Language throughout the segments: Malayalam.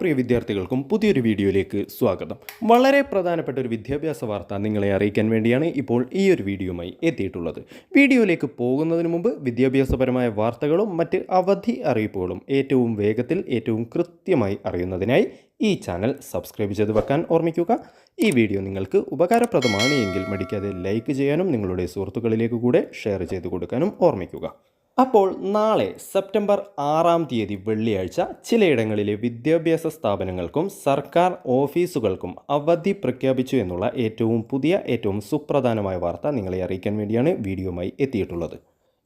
പ്രിയ വിദ്യാർത്ഥികൾക്കും പുതിയൊരു വീഡിയോയിലേക്ക് സ്വാഗതം. വളരെ പ്രധാനപ്പെട്ട ഒരു വിദ്യാഭ്യാസ വാർത്ത നിങ്ങളെ അറിയിക്കാൻ വേണ്ടിയാണ് ഇപ്പോൾ ഈ ഒരു വീഡിയോയുമായി എത്തിയിട്ടുള്ളത്. വീഡിയോയിലേക്ക് പോകുന്നതിന് മുമ്പ് വിദ്യാഭ്യാസപരമായ വാർത്തകളും മറ്റ് അവധി അറിയിപ്പുകളും ഏറ്റവും വേഗത്തിൽ ഏറ്റവും കൃത്യമായി അറിയുന്നതിനായി ഈ ചാനൽ സബ്സ്ക്രൈബ് ചെയ്ത് വെക്കാൻ ഓർമ്മിക്കുക. ഈ വീഡിയോ നിങ്ങൾക്ക് ഉപകാരപ്രദമാണ് എങ്കിൽ മടിക്കാതെ ലൈക്ക് ചെയ്യാനും നിങ്ങളുടെ സുഹൃത്തുക്കളിലേക്ക് കൂടെ ഷെയർ ചെയ്ത് കൊടുക്കാനും ഓർമ്മിക്കുക. അപ്പോൾ നാളെ സെപ്റ്റംബർ ആറാം തീയതി വെള്ളിയാഴ്ച ചിലയിടങ്ങളിലെ വിദ്യാഭ്യാസ സ്ഥാപനങ്ങൾക്കും സർക്കാർ ഓഫീസുകൾക്കും അവധി പ്രഖ്യാപിച്ചു എന്നുള്ള ഏറ്റവും പുതിയ ഏറ്റവും സുപ്രധാനമായ വാർത്ത നിങ്ങളെ അറിയിക്കാൻ വേണ്ടിയാണ് വീഡിയോമായി എത്തിയിട്ടുള്ളത്.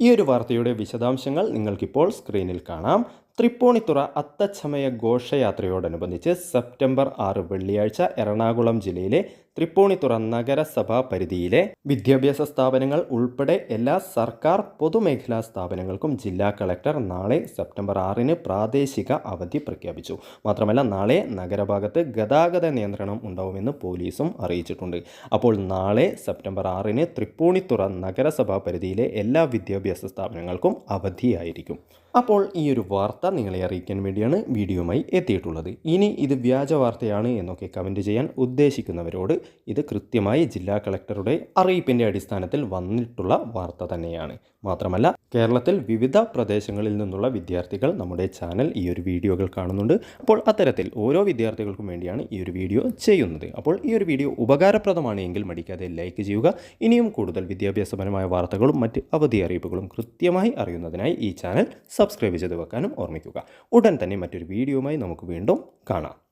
ഈ ഒരു വാർത്തയുടെ വിശദാംശങ്ങൾ നിങ്ങൾക്കിപ്പോൾ സ്ക്രീനിൽ കാണാം. തൃപ്പൂണിത്തുറ അത്തച്ചമയ ഘോഷയാത്രയോടനുബന്ധിച്ച് സെപ്റ്റംബർ ആറ് വെള്ളിയാഴ്ച എറണാകുളം ജില്ലയിലെ തൃപ്പൂണിത്തുറ നഗരസഭാ പരിധിയിലെ വിദ്യാഭ്യാസ സ്ഥാപനങ്ങൾ ഉൾപ്പെടെ എല്ലാ സർക്കാർ പൊതുമേഖലാ സ്ഥാപനങ്ങൾക്കും ജില്ലാ കളക്ടർ നാളെ സെപ്റ്റംബർ ആറിന് പ്രാദേശിക അവധി പ്രഖ്യാപിച്ചു. മാത്രമല്ല നാളെ നഗരഭാഗത്ത് ഗതാഗത നിയന്ത്രണം ഉണ്ടാവുമെന്ന് പോലീസും അറിയിച്ചിട്ടുണ്ട്. അപ്പോൾ നാളെ സെപ്റ്റംബർ ആറിന് തൃപ്പൂണിത്തുറ നഗരസഭാ പരിധിയിലെ എല്ലാ വിദ്യാഭ്യാസ സ്ഥാപനങ്ങൾക്കും അവധിയായിരിക്കും. അപ്പോൾ ഈ ഒരു വാർത്ത നിങ്ങളെ അറിയിക്കാൻ വേണ്ടിയാണ് വീഡിയോയുമായി എത്തിയിട്ടുള്ളത്. ഇനി ഇത് വ്യാജ വാർത്തയാണ് എന്നൊക്കെ കമന്റ് ചെയ്യാൻ ഉദ്ദേശിക്കുന്നവരോട് ഇത് കൃത്യമായി ജില്ലാ കളക്ടറുടെ അറിയിപ്പിന്റെ അടിസ്ഥാനത്തിൽ വന്നിട്ടുള്ള വാർത്ത തന്നെയാണ്. മാത്രമല്ല കേരളത്തിൽ വിവിധ പ്രദേശങ്ങളിൽ നിന്നുള്ള വിദ്യാർത്ഥികൾ നമ്മുടെ ചാനൽ ഈ ഒരു വീഡിയോകൾ കാണുന്നുണ്ട്. അപ്പോൾ അത്തരത്തിൽ ഓരോ വിദ്യാർത്ഥികൾക്കും വേണ്ടിയാണ് ഈ ഒരു വീഡിയോ ചെയ്യുന്നത്. അപ്പോൾ ഈ ഒരു വീഡിയോ ഉപകാരപ്രദമാണ് എങ്കിൽ മടിക്കാതെ ലൈക്ക് ചെയ്യുക. ഇനിയും കൂടുതൽ വിദ്യാഭ്യാസപരമായ വാർത്തകളും മറ്റ് അവധി അറിയിപ്പുകളും കൃത്യമായി അറിയുന്നതിനായി ഈ ചാനൽ സബ്സ്ക്രൈബ് ചെയ്ത് വെക്കാനും ഓർമ്മിക്കുക. ഉടൻ തന്നെ മറ്റൊരു വീഡിയോയുമായി നമുക്ക് വീണ്ടും കാണാം.